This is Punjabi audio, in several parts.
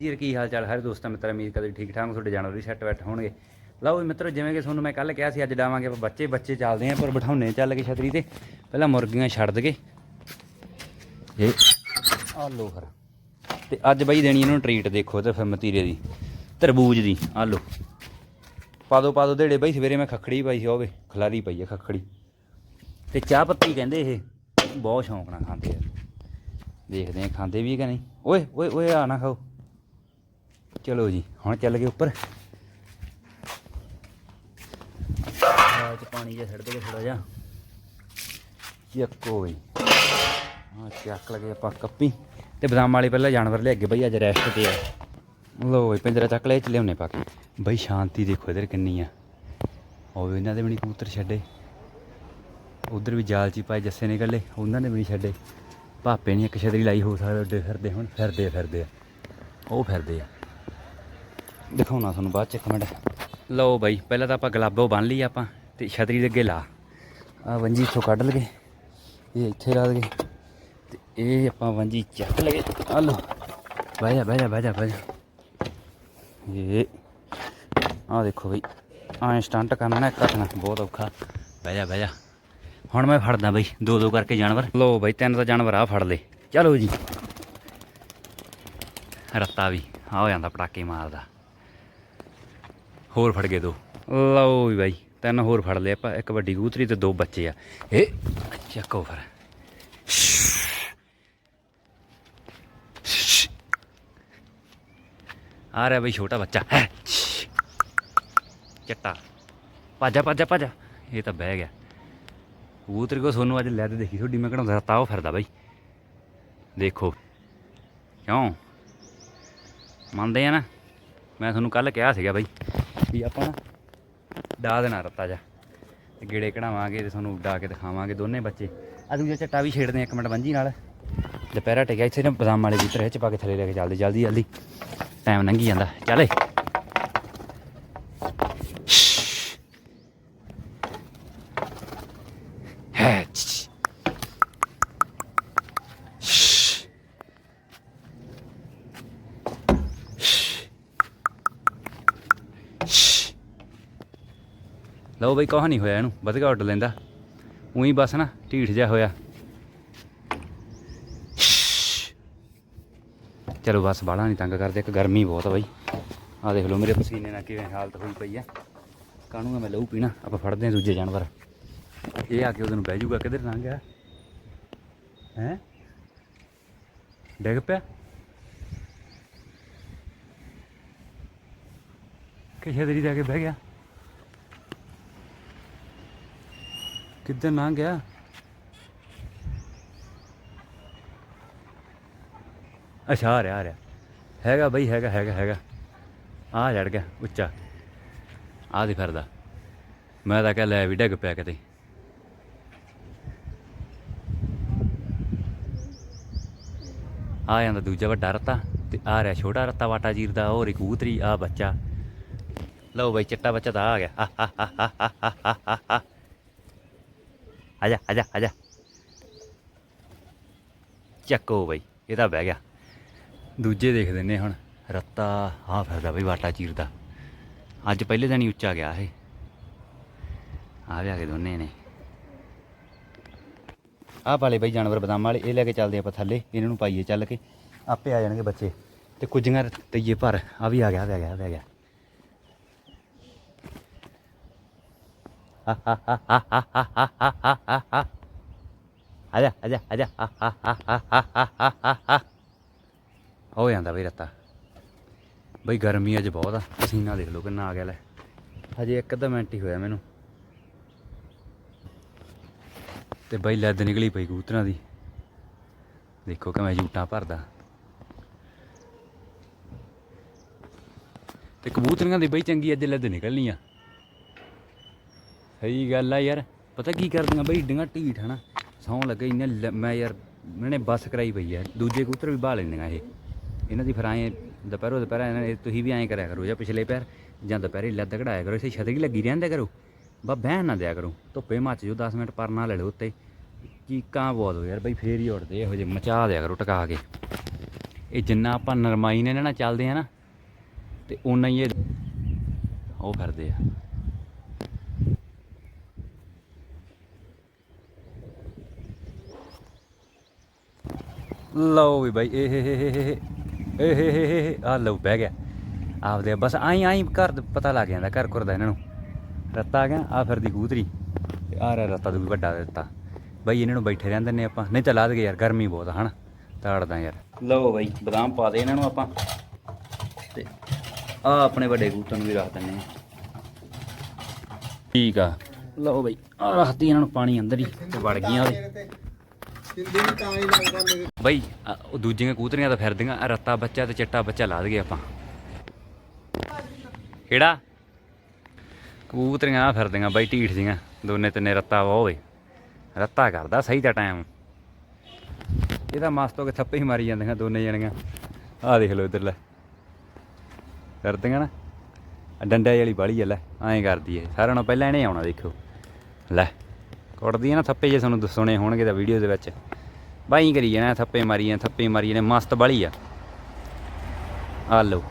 ਜੀ ਕੀ ਹਾਲ ਚਾਲ? ਹਰ ਦੋਸਤਾਂ ਮਿੱਤਰਾਂ, ਉਮੀਦ ਕਰਦੇ ਠੀਕ ਠਾਕ ਤੁਹਾਡੇ ਜਾਨਵਰ ਵੀ ਸੈੱਟ ਬੈਠ ਹੋਣਗੇ। ਲਓ ਵੀ ਮਿੱਤਰੋ, ਜਿਵੇਂ ਕਿ ਤੁਹਾਨੂੰ ਮੈਂ ਕੱਲ ਕਿਹਾ ਸੀ, ਅੱਜ ਡਾਵਾਂਗੇ ਆਪਾਂ ਬੱਚੇ ਬੱਚੇ ਚੱਲਦੇ ਆਂ ਪਰ ਬਿਠਾਉਣੇ ਚੱਲ ਕੇ ਛਤਰੀ ਤੇ। ਪਹਿਲਾਂ ਮੁਰਗੀਆਂ ਛੱਡ ਦਗੇ ਇਹ ਆ ਲੋ ਫਿਰ ਤੇ ਅੱਜ ਬਈ ਦੇਣੀ ਇਹਨੂੰ ਟ੍ਰੀਟ ਦੇਖੋ ਤੇ ਫਿਰ ਮਤੀਰੇ ਦੀ, ਤਰਬੂਜ ਦੀ। ਆ ਲੋ ਪਾ ਦੋ ਪਾ ਦੋ ਢੇੜੇ ਬਈ, ਸਵੇਰੇ ਮੈਂ ਖੱਖੜੀ ਪਾਈ ਸੀ, ਉਹ ਹੋਵੇ ਖਲਾਰੀ ਪਈ ਆ ਖੱਖੜੀ। ਤੇ ਚਾਹ ਪੱਤੀ ਕਹਿੰਦੇ ਇਹ, ਬਹੁਤ ਸ਼ੌਂਕ ਨਾਲ ਖਾਂਦੇ ਆ। ਦੇਖਦੇ ਆ ਖਾਂਦੇ ਵੀ ਕਿ ਨਹੀਂ। ਓਏ ਓਏ ਓਏ, ਆ ਨਾ ਖਾਓ। ਚਲੋ ਜੀ ਹੁਣ ਚੱਲ ਗਏ ਉੱਪਰ। ਆ ਚ ਪਾਣੀ ਜਿਹਾ ਛੱਡ ਦੇ ਥੋੜਾ ਜਿਹਾ। ਚੱਕੋ ਬਈ। ਹਾਂ ਚੱਕ ਲਗੇ ਆਪਾਂ ਕੱਪੀ। ਤੇ ਬਦਾਮ ਵਾਲੇ ਪਹਿਲਾਂ ਜਾਨਵਰ ਲਿਆ ਅੱਗੇ ਬਈ ਅੱਜ ਰੈਸਟ ਤੇ ਆ। ਲੋ ਬਈ ਪਿੰਜਰਾ ਚੱਕ ਲਿਆ ਚ ਲਿਆਉਣੇ ਪਾ ਕੇ। ਬਈ ਸ਼ਾਂਤੀ ਦੇਖੋ ਇਧਰ ਕਿੰਨੀ ਆ। ਉਹ ਇਹਨਾਂ ਦੇ ਵੀ ਨਹੀਂ ਕਬੂਤਰ ਛੱਡੇ। ਉਧਰ ਵੀ ਜਾਲ ਚੀ ਪਾਏ ਜੱਸੇ ਨੇ ਨਿਕਲੇ ਉਹਨਾਂ ਨੇ ਵੀ ਨਹੀਂ ਛੱਡੇ। ਭਾਪੇ ਨੇ ਇੱਕ ਛਤਰੀ ਲਾਈ ਹੋ ਸਕਦੇ ਉੱਡੇ ਫਿਰਦੇ ਹੁਣ ਫਿਰਦੇ ਆ, ਫਿਰਦੇ ਆ। ਉਹ ਫਿਰਦੇ ਆ। ਦਿਖਾਉਣਾ ਤੁਹਾਨੂੰ ਬਾਅਦ ਚ ਇੱਕ ਮਿੰਟ। ਲਓ ਬਾਈ, ਪਹਿਲਾਂ ਤਾਂ ਆਪਾਂ ਗਲਾਬੋ ਬੰਨ ਲਈ ਆਪਾਂ ਤੇ ਛਤਰੀ ਦੇ ਅੱਗੇ ਲਾ। ਆ ਵੰਜੀ ਇੱਥੋਂ ਕੱਢ ਲਗੇ ਇਹ ਇੱਥੇ ਲਾ ਦਗੇ ਤੇ ਇਹ ਆਪਾਂ ਵੰਜੀ ਚੱਕ ਲਗੇ ਆ ਲਓ। ਬਹਿ ਜਾ ਬਹਿ ਜਾ ਬਹਿ ਜਾ ਬਹਿ ਜਾ। ਇਹ ਆ ਦੇਖੋ ਬਈ। ਐਂ ਸਟੰਟ ਕਰਨਾ ਨਾ, ਇੱਕ ਬਹੁਤ ਔਖਾ। ਬਹਿ ਜਾ ਬਹਿ ਜਾ। ਹੁਣ ਮੈਂ ਫੜਦਾ ਬਈ, ਦੋ ਦੋ ਕਰਕੇ ਜਾਨਵਰ। ਲਓ ਬਈ, ਤਿੰਨ ਤਾਂ ਜਾਨਵਰ ਆ ਫੜ ਲਏ। ਚਲੋ ਜੀ। ਰੱਤਾ ਵੀ। ਆ ਹੋ ਜਾਂਦਾ ਪਟਾਕੇ ਮਾਰਦਾ। ਹੋਰ ਫੜ ਗਏ ਦੋ। ਲਓ ਵੀ ਬਾਈ ਤਿੰਨ ਹੋਰ ਫੜ ਲਏ ਆਪਾਂ ਇੱਕ ਵੱਡੀ ਕਬੂਤਰੀ ਤੇ ਦੋ ਬੱਚੇ ਆ। ਏ ਚੱਕੋ ਫਿਰ ਆ ਰਿਹਾ ਬਈ ਛੋਟਾ ਬੱਚਾ। ਹੈ। ਚੱਟਾ। ਭਾਜਾ ਭਾਜਾ ਭਾਜਾ। ਇਹ ਤਾਂ ਬਹਿ ਗਿਆ। ਕਬੂਤਰ ਕੋ ਸੋਨੂੰ ਅੱਜ ਲੈ ਤੇ ਦੇਖੀ ਤੁਹਾਡੀ ਮੈਂ ਕਢਾਉਂਦਾ ਰਤਾ ਉਹ ਫਿਰਦਾ ਬਾਈ। ਦੇਖੋ। ਕਿਉਂ? ਮੰਨਦੇ ਆ ਨਾ? ਮੈਂ ਤੁਹਾਨੂੰ ਕੱਲ ਕਿਹਾ ਸੀਗਾ ਬਾਈ ਵੀ ਆਪਾਂ ਨਾ ਡਾ ਦੇਣਾ ਰੱਤਾ ਜਾ। ਤੇ ਗੇੜੇ ਕਢਾਵਾਂਗੇ ਤੇ ਤੁਹਾਨੂੰ ਡਾ ਕੇ ਦਿਖਾਵਾਂਗੇ ਦੋਨੇ ਬੱਚੇ। ਆ ਦੂਜਾ ਚੱਟਾ ਵੀ ਛੇੜਦੇ ਆ ਇੱਕ ਮਿੰਟ ਵੰਜੀ ਨਾਲ। ਦੁਪਹਿਰਾ ਟਿਕਿਆ, ਇੱਥੇ ਨਾ ਬਦਾਮ ਵਾਲੇ ਵੀ ਇਹ ਚ ਪਾ ਕੇ ਥੱਲੇ ਲੈ ਕੇ ਚੱਲਦੇ ਜਲਦੀ ਜਲਦੀ ਟਾਈਮ ਲੰਘੀ ਜਾਂਦਾ। ਚੱਲ ਏ ਹੈ ਲਓ ਬਈ ਕੁਛ ਨਹੀਂ ਹੋਇਆ ਇਹਨੂੰ ਵਧੀਆ ਉੱਡ ਲੈਂਦਾ। ਉਹੀ ਬਸ ਨਾ, ਢੀਠ ਜਿਹਾ ਹੋਇਆ। ਚਲੋ ਬਸ ਬਾਹਲਾ ਨਹੀਂ ਤੰਗ ਕਰਦੇ, ਇੱਕ ਗਰਮੀ ਬਹੁਤ ਆ ਬਈ। ਆ ਦੇਖ ਲਓ ਮੇਰੇ ਪਸੀਨੇ ਨਾਲ ਕਿਵੇਂ ਹਾਲਤ ਹੋਈ ਪਈ ਆ। ਕਾਹਨੂੰ ਮੈਂ ਲਹੂ ਪੀਣਾ? ਆਪਾਂ ਫੜਦੇ ਆ ਦੂਜੇ ਜਾਨਵਰ। ਇਹ ਆ ਕੇ ਉਹਦੇ ਨੂੰ ਬਹਿ ਜਾਊਗਾ, ਕਿੱਧਰ ਲੰਘ ਗਿਆ? ਹੈ? ਡਿੱਗ ਪਿਆ? ਕਿਸੇ ਦਰੀ ਜਾ ਕੇ ਬਹਿ ਗਿਆ। ਕਿੱਧਰ ਨਾ ਗਿਆ? ਅੱਛਾ, ਆ ਰਿਹਾ ਆ ਰਿਹਾ। ਹੈਗਾ ਬਈ, ਹੈਗਾ ਹੈਗਾ ਹੈਗਾ। ਆ ਜੜ ਗਿਆ, ਉੱਚਾ। ਆ ਦੇ ਫਿਰਦਾ। ਮੈਂ ਤਾਂ ਕਹ ਲੈ ਵੀ ਡਿੱਗ ਪਿਆ ਕਿਤੇ। ਆ ਜਾਂਦਾ ਦੂਜਾ ਵੱਡਾ ਰਤਾ ਤੇ ਆ ਰਿਹਾ ਛੋਟਾ ਰਤਾ ਵਾਟਾ ਜੀਰ ਦਾ, ਹੋਰ ਇੱਕ ਉਤਰੀ ਆ ਬੱਚਾ। ਲਓ ਬਈ, ਚਿੱਟਾ ਬੱਚਾ ਤਾਂ ਆ ਗਿਆ। ਆ ਆਜਾ ਆਜਾ ਆਜਾ ਚੱਕੋ ਬਈ, ਇਹ ਤਾਂ ਬਹਿ ਗਿਆ। ਦੂਜੇ ਦੇਖ ਦਿੰਨੇ ਹੁਣ, ਰੱਤਾ ਆ ਫਿਰਦਾ ਬਈ ਵਾਟਾ ਚੀਰਦਾ। ਅੱਜ ਪਹਿਲੇ ਦਿਨ ਹੀ ਉੱਚਾ ਗਿਆ ਇਹ। ਆ ਵੀ ਆ ਕੇ ਦੋਨੇ ਨੇ। ਆਹ ਪਾਲੇ ਬਈ ਜਾਨਵਰ ਬਦਾਮ ਵਾਲੇ, ਇਹ ਲੈ ਕੇ ਚੱਲਦੇ ਆਪਾਂ ਥੱਲੇ, ਇਹਨਾਂ ਨੂੰ ਪਾਈਏ ਚੱਲ ਕੇ। ਆਪੇ ਆ ਜਾਣਗੇ ਬੱਚੇ। ਤੇ ਕੁਝੀਆਂ ਤਈਏ ਭਰ ਆ ਵੀ ਆ ਗਿਆ ਆ ਗਿਆ, ਆ ਆ ਗਿਆ। ਆਜਾ ਆਜਾ ਆਜਾ ਹੋ ਜਾਂਦਾ ਬਈ ਰੱਤਾ। ਬਈ ਗਰਮੀ ਅੱਜ ਬਹੁਤ ਆ। ਪਸੀਨਾ ਦੇਖ ਲਓ ਕਿੰਨਾ ਆ ਗਿਆ ਲੈ। ਹਜੇ ਇੱਕ ਅੱਧਾ ਮਿੰਟ ਹੀ ਹੋਇਆ ਮੈਨੂੰ। ਤੇ ਬਈ ਲੱਦ ਨਿਕਲੀ ਪਈ ਕਬੂਤਰਾਂ ਦੀ। ਦੇਖੋ ਕਿਵੇਂ ਜੂਟਾਂ ਭਰਦਾ। ਤੇ ਕਬੂਤਰੀਆਂ ਦੀ ਬਈ ਚੰਗੀ ਅੱਜ ਲੱਦ ਨਿਕਲਣੀ ਆ। ਸਹੀ ਗੱਲ ਆ ਯਾਰ। ਪਤਾ ਕੀ ਕਰਦੀਆਂ ਬਈ, ਏਡੀਆਂ ਢੀਠ, ਹਨਾ? ਸੌਂ ਲੱਗੇ, ਇੰਨੇ ਲ- ਮੈਂ ਯਾਰ ਮੈਨੇ ਬੱਸ ਕਰਾਈ ਪਈ ਆ। ਦੂਜੇ ਕਬੂਤਰ ਵੀ ਬਾਹ ਲੈਂਦੀਆਂ ਇਹ। ਇਹਨਾਂ ਦੀ ਫਿਰ ਆਏ ਦੁਪਹਿਰੋਂ ਦੁਪਹਿਰਾਂ ਇਹਨਾਂ ਨੇ, ਤੁਸੀਂ ਵੀ ਐਂ ਕਰਿਆ ਕਰੋ ਜਾਂ ਪਿਛਲੇ ਪੈਰ, ਜਾਂ ਦੁਪਹਿਰੇ ਲੱਦ ਕਢਾਇਆ ਕਰੋ। ਇਸੇ ਛਤਰੀ ਲੱਗੀ ਰਹਿੰਦੇ ਕਰੋ। ਬਾ ਬਹਿਣ ਨਾ ਦਿਆ ਕਰੋ। ਧੁੱਪੇ ਮੱਚ ਜੋ 10 ਮਿੰਟ ਪਰਨਾ ਲੈ ਲਓ ਉੱਤੇ। ਕੀ ਕਾਂ ਬਹੁਤ ਹੋ ਯਾਰ, ਬਈ ਫੇਰ ਹੀ ਉੱਡਦੇ ਇਹੋ ਜਿਹੇ ਮਚਾ ਦਿਆ ਕਰੋ, ਟਕਾ ਕੇ। ਇਹ ਜਿੰਨਾ ਆਪਾਂ ਨਰਮਾਈ ਨੇ ਇਹਨਾਂ ਨਾਲ ਚੱਲਦੇ ਆ ਨਾ, ਤੇ ਉਨਾ ਹੀ ਇਹ ਉਹ ਫਿਰਦੇ ਆ। ਲਓ ਵੀ ਬਾਈ, ਇਹ ਇਹ ਇਹ ਆ ਲਓ, ਬਹਿ ਗਿਆ। ਆਪਦੇ ਬਸ ਆਈ ਆਈ, ਘਰ ਪਤਾ ਲੱਗ ਜਾਂਦਾ, ਘਰ ਘਰ ਦਾ ਇਹਨਾਂ ਨੂੰ। ਰੱਤਾ ਆ ਗਿਆ ਆ ਫਿਰਦੀ ਕੂਤਰੀ ਤੇ ਆ ਰਿਹਾ ਰੱਤਾ ਦੂ ਵੱਡਾ ਦਿੱਤਾ। ਬਾਈ, ਇਹਨਾਂ ਨੂੰ ਬੈਠੇ ਰਹਿੰਦੇ ਨੇ ਆਪਾਂ। ਨਹੀਂ ਚਲਾ ਦਗੇ ਯਾਰ, ਗਰਮੀ ਬਹੁਤ ਆ, ਹਨਾ? ਤਾੜਦਾ ਯਾਰ। ਲਓ ਬਾਈ, ਬਦਾਮ ਪਾ ਦੇ ਇਹਨਾਂ ਨੂੰ ਆਪਾਂ। ਤੇ ਆ ਆਪਣੇ ਵੱਡੇ ਕੂਤਰ ਨੂੰ ਵੀ ਰੱਖ ਦਿੰਨੇ ਆ। ਠੀਕ ਆ। ਲਓ ਬਾਈ ਆ ਰੱਖਤੀ ਇਹਨਾਂ ਨੂੰ ਪਾਣੀ ਅੰਦਰ ਹੀ, ਤੇ ਵੜ ਗਈਆਂ ਉਹਦੇ। ਜਿੰਦੀ ਵੀ ਤਾਂ ਹੀ ਲੱਗਦਾ ਮੇਰੇ ਬਈ, ਆ, ਉਹ ਦੂਜੀਆਂ ਕੂਤਰੀਆਂ ਤਾਂ ਫਿਰਦੀਆਂ, ਆ ਰੱਤਾ ਬੱਚਾ ਤੇ ਚਿੱਟਾ ਬੱਚਾ ਲਾ ਦਗੇ ਆਪਾਂ। ਕਿਹੜਾ? ਕਬੂਤਰੀਆਂ ਆ ਫਿਰਦੀਆਂ ਬਈ, ਢੀਠ ਜੀਆਂ। ਦੋਨੇ ਤਿੰਨੇ ਰੱਤਾ ਵਾ ਹੋਵੇ ਰੱਤਾ ਕਰਦਾ ਸਹੀ ਦਾ ਟਾਈਮ ਇਹਦਾ ਮਸਤ ਹੋ ਕੇ ਥੱਪੇ ਹੀ ਮਾਰੀ ਜਾਂਦੀਆਂ ਦੋਨੇ ਜਣੀਆਂ। ਆਹ ਦੇਖ ਲਓ ਇੱਧਰ ਲੈ। ਕਰਦੀਆਂ ਨਾ। ਆਹ ਡੰਡੇ ਵਾਲੀ ਬਾਲੀ ਆ, ਲੈ। ਐਂ ਕਰਦੀ ਏ। ਸਾਰਿਆਂ ਨਾਲੋਂ ਪਹਿਲਾਂ ਇਹਨੇ ਆਉਣਾ ਦੇਖੋ ਲੈ। ਕੁੱਟਦੀ ਆ ਨਾ ਥੱਪੇ ਜੇ ਤੁਹਾਨੂੰ ਸੁਣੇ ਹੋਣਗੇ ਤਾਂ ਵੀਡੀਓ ਦੇ ਵਿੱਚ। ਬਾਈ ਕਰੀ ਜਾਣਾ, ਥੱਪੇ ਮਾਰੀ ਜਾਣਾ, ਥੱਪੇ ਮਾਰੀ ਜਾਣੇ, ਮਸਤ ਬਾਲੀ ਆ। ਆ ਲਓ।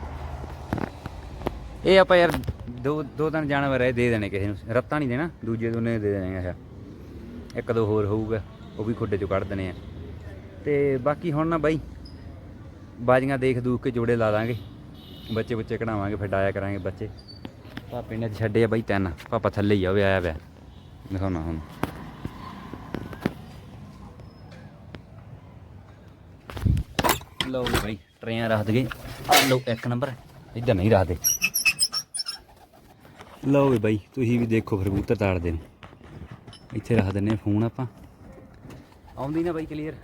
ਇਹ ਆਪਾਂ ਯਾਰ ਦੋ ਦੋ ਤਿੰਨ ਜਾਨਵਰ ਇਹ ਦੇ ਦੇਣੇ ਕਿਸੇ ਨੂੰ। ਰੱਤਾ ਨਹੀਂ ਦੇਣਾ, ਦੂਜੇ ਦੋਨੇ ਦੇ ਦੇਣੇ ਆ ਇੱਕ ਦੋ ਹੋਰ ਹੋਊਗਾ, ਉਹ ਵੀ ਖੁੱਡੇ ਚੋਂ ਕੱਢ ਦੇਣੇ ਆ। ਤੇ ਬਾਕੀ ਹੁਣ ਨਾ ਬਾਈ, ਬਾਜੀਆਂ ਦੇਖ ਦੂਖ ਕੇ ਜੋੜੇ ਲਾ ਦਾਂਗੇ ਬੱਚੇ ਬੱਚੇ ਕਢਾਵਾਂਗੇ, ਫਿਰ ਡਾਇਆ ਕਰਾਂਗੇ ਬੱਚੇ। ਪਾਪੇ ਨੇ ਛੱਡੇ ਆ ਬਾਈ ਤਿੰਨ ਪਾਪਾ ਥੱਲੇ ਹੀ ਆ, ਉਹ ਆਇਆ ਪਿਆ। ਦਿਖਾਉਣਾ ਹੁਣ। ਲਓ ਜੀ ਬਾਈ, ਟਰੇਆਂ ਰੱਖ ਦਗੇ ਆ ਲਓ ਇੱਕ ਨੰਬਰ ਇੱਧਰ ਨਹੀਂ ਰੱਖਦੇ। ਲਓ ਵੀ ਬਾਈ, ਤੁਸੀਂ ਵੀ ਦੇਖੋ ਫਿਰ ਕਬੂਤਰ ਤਾੜਦੇ ਨੇ। ਇੱਥੇ ਰੱਖ ਦਿੰਨੇ ਫੋਨ ਆਪਾਂ। ਆਉਂਦੀ ਨਾ ਬਾਈ ਕਲੀਅਰ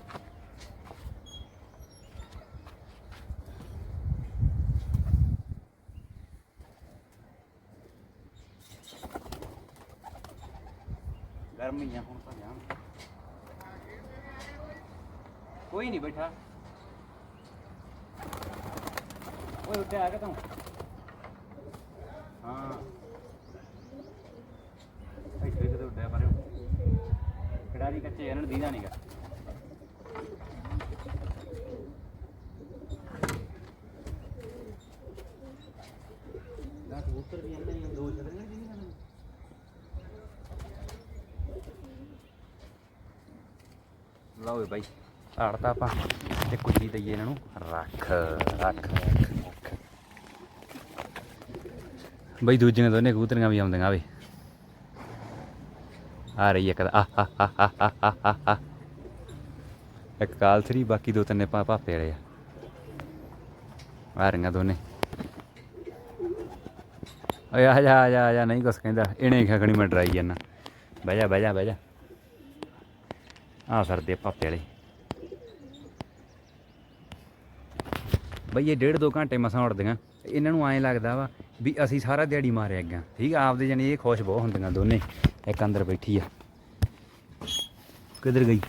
ਗਰਮੀ ਆ ਹੁਣ ਤਾਂ ਜਾਣ। ਕੋਈ ਨਹੀਂ ਬੈਠਾ। ਓਏ ਉੱਤੇ ਆ ਕੇ ਤੂੰ। ਹਾਂ। ਇੱਥੇ ਕਿਤੇ ਉੱਡਿਆ ਪਰ। ਖਿਡਾਰੀ ਕੱਚੇ ਇਹਨਾਂ ਨੂੰ ਦੀਦਾ ਨਹੀਂਗਾ ਦਾ ਕਬੂਤਰ ਵੀ ਆਉਂਦੇ ਨੇ ਦੋ ਛੱਡਣੇ ਜੀ ਇਹਨਾਂ ਲਓ ਵੀ ਬਾਈ ਆੜਤਾ ਆਪਾਂ। ਤੇ ਕੁੱਜੀ ਦਈਏ ਇਹਨਾਂ ਨੂੰ। ਰੱਖ ਰੱਖ। ਬਈ ਦੂਜੀਆਂ ਦੋਨੇ ਕਬੂਤਰੀਆਂ ਵੀ ਆਉਂਦੀਆਂ ਵੇ ਆ ਰਹੀ ਇੱਕ ਆ ਇੱਕ ਕਾਲਥਰੀ ਬਾਕੀ ਦੋ ਤਿੰਨੇ ਪਾ ਭਾਪੇ ਵਾਲੇ ਆ। ਆ ਰਹੀਆਂ ਦੋਨੇ। ਓਏ ਆ ਜਾ ਆ ਜਾ ਆ ਜਾ, ਨਹੀਂ ਕੁਛ ਕਹਿੰਦਾ। ਇਹਨੇ ਖਖਣੀ ਮੈਂ ਡਰਾਈ ਜਾਂਦਾ ਬਹਿ ਜਾ ਬਹਿ ਜਾ ਬਹਿ ਜਾ। ਆ ਫਿਰਦੇ ਭਾਪੇ ਵਾਲੇ। ਬਈ ਇਹ ਡੇਢ ਦੋ ਘੰਟੇ ਮਸਾਂ ਉੜਦੀਆਂ। ਇਹਨਾਂ ਨੂੰ ਐਂ ਲੱਗਦਾ ਵਾ ਵੀ ਅਸੀਂ ਸਾਰਾ ਦਿਹਾੜੀ ਮਾਰਿਆ ਅੱਗਾ। ਠੀਕ ਆ, ਆਪਦੇ ਜਾਨੀ ਇਹ ਖੁਸ਼ ਬਹੁਤ ਹੁੰਦੀਆਂ ਦੋਨੇ, ਇੱਕ ਅੰਦਰ ਬੈਠੀ ਆ। ਕਿੱਧਰ ਗਈ?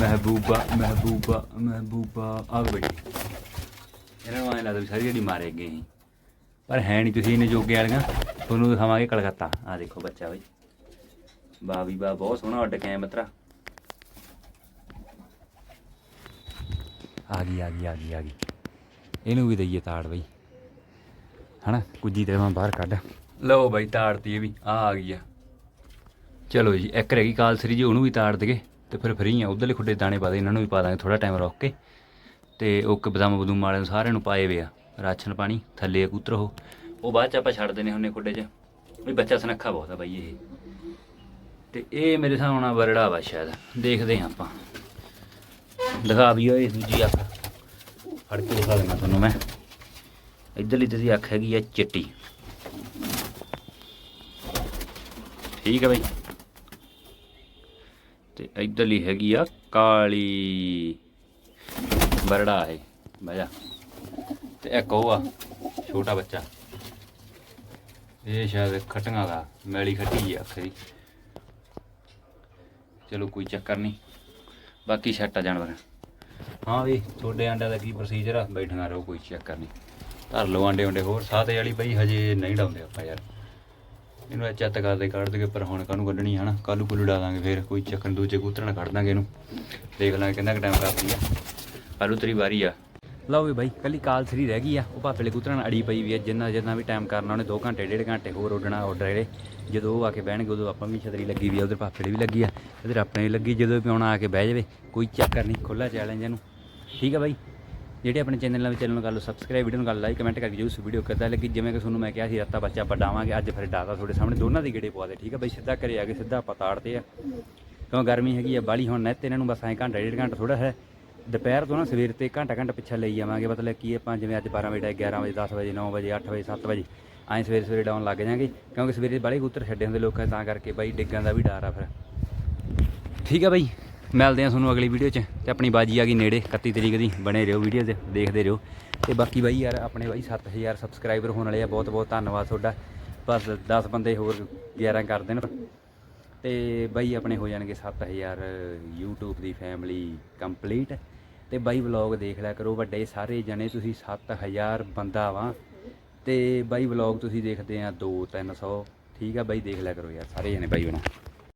ਮਹਿਬੂਬਾ ਮਹਿਬੂਬਾ ਮਹਿਬੂਬਾ, ਆ ਗਈ ਬੈਠੀ। ਇਹਨਾਂ ਨੂੰ ਐਂ ਲੱਗਦਾ ਵੀ ਸਾਰੀ ਦਿਹਾੜੀ ਮਾਰੇ ਅੱਗੇ ਅਸੀਂ। ਪਰ ਹੈ ਨਹੀਂ ਤੁਸੀਂ ਇਹਨੇ ਜੋਗੇ ਵਾਲੀਆਂ, ਤੁਹਾਨੂੰ ਦਿਖਾਵਾਂਗੇ ਕਲਕੱਤਾ। ਆ ਦੇਖੋ ਬੱਚਾ ਬਈ। ਵਾਹ ਵੀ ਵਾਹ, ਬਹੁਤ ਸੋਹਣਾ ਉੱਡ ਕੇ ਆਇਆ ਮਤਰਾ। ਆ ਗਈ ਆ ਗਈ ਆ ਗਈ ਆ ਗਈ। ਇਹਨੂੰ ਵੀ ਦਈਏ ਤਾੜ ਬਈ। ਹਨਾ? ਕੁੱਜੀ ਤੇ ਮੈਂ ਬਾਹਰ ਕੱਢ। ਲਓ ਬਾਈ ਤਾੜਤੀ ਇਹ ਵੀ ਆ ਆ ਗਈ ਆ। ਚਲੋ ਜੀ, ਇੱਕ ਰਹਿ ਗਈ ਕਾਲਸਰੀ ਜੀ, ਉਹਨੂੰ ਵੀ ਤਾੜ ਦਗੇ ਤੇ ਫਿਰ ਫਰੀ ਆ। ਉਧਰਲੇ ਖੁੱਡੇ ਦਾਣੇ ਪਾ ਦੇ, ਇਹਨਾਂ ਨੂੰ ਵੀ ਪਾ ਦਾਂਗੇ ਥੋੜਾ ਟਾਈਮ ਰੋਕ ਕੇ। ਤੇ ਓਕੇ ਬਦਾਮ ਬਦੂਮ ਵਾਲਿਆਂ ਨੂੰ ਸਾਰਿਆਂ ਨੂੰ ਪਾਏ ਵੇ ਆ, ਰਾਸ਼ਨ ਪਾਣੀ, ਥੱਲੇ ਆ ਕੂਤਰ ਉਹ। ਉਹ ਬਾਅਦ ਚ ਆਪਾਂ ਛੱਡ ਦੇਣੇ ਹੁੰਨੇ ਖੁੱਡੇ 'ਚ। ਵੀ ਬੱਚਾ ਸਨੱਖਾ ਬਹੁਤ ਆ ਬਾਈ ਇਹ। ਤੇ ਇਹ ਮੇਰੇ ਹਿਸਾਬ ਨਾਲ ਬਰੜਾ ਵਾ ਸ਼ਾਇਦ। ਦੇਖਦੇ ਹਾਂ ਆਪਾਂ। ਦਿਖਾ ਵੀ ਓਏ, ਦੂਜੀ ਅੱਖ ਫੜ ਕੇ ਦਿਖਾ ਦੇਣਾ ਤੁਹਾਨੂੰ ਮੈਂ। ਇੱਧਰਲੀ ਤੇ ਦੀ ਅੱਖ ਹੈਗੀ ਆ, ਚਿੱਟੀ। ਠੀਕ ਹੈ ਬਈ। ਤੇ ਇੱਧਰਲੀ ਹੈਗੀ ਆ, ਕਾਲੀ। ਬਰੜਾ ਹੈ ਬਾਜਾ ਤੇ ਇੱਕ ਉਹ ਆ, ਛੋਟਾ ਬੱਚਾ। ਇਹ ਸ਼ਾਇਦ ਖਟੀਆਂ ਦਾ, ਮੈਲੀ ਖੱਟੀ ਆ ਅੱਖ ਦੀ ਚਲੋ ਕੋਈ ਚੱਕਰ ਨਹੀਂ। ਬਾਕੀ ਸੈੱਟ ਆ ਜਾਨਵਰ। ਹਾਂ ਵੀ ਤੁਹਾਡੇ ਆਂਡਿਆਂ ਦਾ ਕੀ ਪ੍ਰੋਸੀਜਰ ਆ? ਬੈਠਣਾ ਰਹੋ, ਕੋਈ ਚੱਕਰ ਨਹੀਂ। ਧਰ ਲਓ ਆਂਡੇ ਆਂਡੇ ਹੋਰ ਸਾਤੇ ਵਾਲੀ ਬਈ ਹਜੇ ਨਹੀਂ ਡਾਉਂਦੇ ਆਪਾਂ ਯਾਰ। ਇਹਨੂੰ ਚੱਤ ਕਰਦੇ ਕੱਢ ਦਗੇ, ਪਰ ਹੁਣ ਕਾਹਨੂੰ ਕੱਢਣੀ ਹਨਾ? ਕੱਲੂ ਕੁੱਲੂ ਡਾ ਦਾਂਗੇ ਫੇਰ, ਕੋਈ ਚੱਕਰ ਦੂਜੇ ਕੂਤਰਾਂ ਕੱਢ ਦਾਂਗੇ ਇਹਨੂੰ। ਦੇਖ ਲਾਂਗੇ ਕਿੰਨਾ ਕੁ ਟਾਈਮ ਕਰਦੀ ਆ। ਆਲੂ ਤੇਰੀ ਵਾਰੀ ਆ। ਲਓ ਵੀ ਬਾਈ, ਕੱਲੀ ਕਾਲ ਸਰੀ ਰਹਿ ਗਈ ਆ। ਉਹ ਭਾਪੇ ਲਈ ਕੁਤਰਨ ਅੜੀ ਪਈ ਵੀ ਆ, ਜਿੰਨਾ ਜਿੰਨਾ ਵੀ ਟਾਈਮ ਕਰਨਾ ਉਹਨੇ 2 ਘੰਟੇ, ਡੇਢ ਘੰਟੇ ਹੋਰ ਉੱਡਣਾ ਆਰਡਰ ਜਿਹੜੇ ਜਦੋਂ ਉਹ ਆ ਕੇ ਬਹਿਣਗੇ, ਉਦੋਂ ਆਪਾਂ ਵੀ ਛਤਰੀ ਲੱਗੀ ਵੀ ਆ, ਉਧਰ ਭਾਪੇ ਦੀ ਵੀ ਲੱਗੀ ਆ, ਇਧਰ ਆਪਣੇ ਵੀ ਲੱਗੀ, ਜਦੋਂ ਵੀ ਆਉਣਾ ਆ ਕੇ ਬਹਿ ਜਾਵੇ, ਕੋਈ ਚੱਕਰ ਨਹੀਂ ਖੁੱਲਾ ਚੈਲੰਜ ਇਹਨੂੰ। ਠੀਕ ਆ ਬਾਈ? ਜਿਹੜੇ ਆਪਣੇ ਚੈਨਲ ਨਾਲ ਚੈਨਲ ਨੂੰ ਕਰ ਲਓ ਸਬਸਕ੍ਰਾਈਬ ਵੀਡੀਓ ਨੂੰ ਕਰ ਲਾਈਕ ਕਮੈਂਟ ਕਰਕੇ ਜ਼ਰੂਰ ਵੀਡੀਓ ਕਿੱਦਾਂ ਲੱਗੀ, ਜਿਵੇਂ ਕਿ ਤੁਹਾਨੂੰ ਮੈਂ ਕਿਹਾ ਸੀ, ਰੱਤਾ ਬੱਚਾ ਆਪਾਂ ਡਾਵਾਂਗੇ ਅੱਜ ਫਿਰ ਡਾਤਾ ਤੁਹਾਡੇ ਸਾਹਮਣੇ ਦੋਨਾਂ ਦੀ ਗੇੜੇ ਪਵਾ ਦੇ, ਠੀਕ ਹੈ ਬਾਈ? ਸਿੱਧਾ ਘਰੇ ਆ ਕੇ ਸਿੱਧਾ ਆਪਾਂ ਤਾੜਦੇ ਆ। ਕਿਉਂ ਗਰਮੀ ਹੈਗੀ ਆ, ਬਾਲੀ ਹੁਣ ਨਹਿਤ ਇਹਨਾਂ ਨੂੰ ਬਸ ਐਂ ਘੰਟਾ, ਡੇਢ ਘੰਟਾ ਥੋੜਾ ਹੈ। ਦੁਪਹਿਰ ਤੋਂ ਨਾ ਸਵੇਰ ਤੇ ਘੰਟਾ ਘੰਟਾ ਪਿੱਛੇ ਲਈ ਜਾਵਾਂਗੇ, ਮਤਲਬ ਕੀ ਆਪਾਂ ਜਿਵੇਂ ਅੱਜ 12 ਵਜੇ 11 ਵਜੇ 10 ਵਜੇ 9 ਵਜੇ 8 ਵਜੇ 7 ਵਜੇ, ਐਂ ਸਵੇਰੇ ਸਵੇਰੇ ਡਾਉਣ ਲੱਗ ਜਾਾਂਗੇ, ਕਿਉਂਕਿ ਸਵੇਰੇ ਬਾਲੇ ਕਬੂਤਰ ਛੱਡੇ ਹੁੰਦੇ ਲੋਕਾਂ ਤਾਂ ਕਰਕੇ ਬਾਈ ਡਿੱਗਾਂ ਦਾ ਵੀ ਡਰ ਆ ਫਿਰ। ਠੀਕ ਆ ਬਾਈ? ਮਿਲਦੇ ਆ ਤੁਹਾਨੂੰ ਅਗਲੀ ਵੀਡੀਓ 'ਚ ਤੇ ਆਪਣੀ ਬਾਜੀ ਆ ਗਈ ਨੇੜੇ 31 ਤਰੀਕ ਦੀ, ਬਣੇ ਰਹੋ ਵੀਡੀਓ ਤੇ ਦੇਖਦੇ ਰਹੋ। ਤੇ ਬਾਕੀ ਬਾਈ ਯਾਰ, ਆਪਣੇ ਬਾਈ 7000 ਸਬਸਕ੍ਰਾਈਬਰ ਹੋਣ ਵਾਲੇ ਆ ਬਹੁਤ ਬਹੁਤ ਧੰਨਵਾਦ ਤੁਹਾਡਾ। ਬਸ 10 ਬੰਦੇ ਹੋਰ 11 ਕਰ ਦੇਣ। ਤੇ ਬਾਈ ਆਪਣੇ ਹੋ ਜਾਣਗੇ 7000 YouTube ਦੀ ਫੈਮਿਲੀ ਕੰਪਲੀਟ ਤੇ ਬਾਈ ਵਲੌਗ ਦੇਖ ਲਿਆ ਕਰੋ ਵੱਡੇ, ਸਾਰੇ ਜਣੇ ਤੁਸੀਂ 7000 ਬੰਦਾ ਵਾਂ। ਤੇ ਬਾਈ ਵਲੌਗ ਤੁਸੀਂ ਦੇਖਦੇ ਆ 2 300 ਠੀਕ ਆ ਬਾਈ, ਦੇਖ ਲਿਆ ਕਰੋ ਯਾਰ, ਸਾਰੇ ਜਣੇ ਬਾਈ ਬਣਾ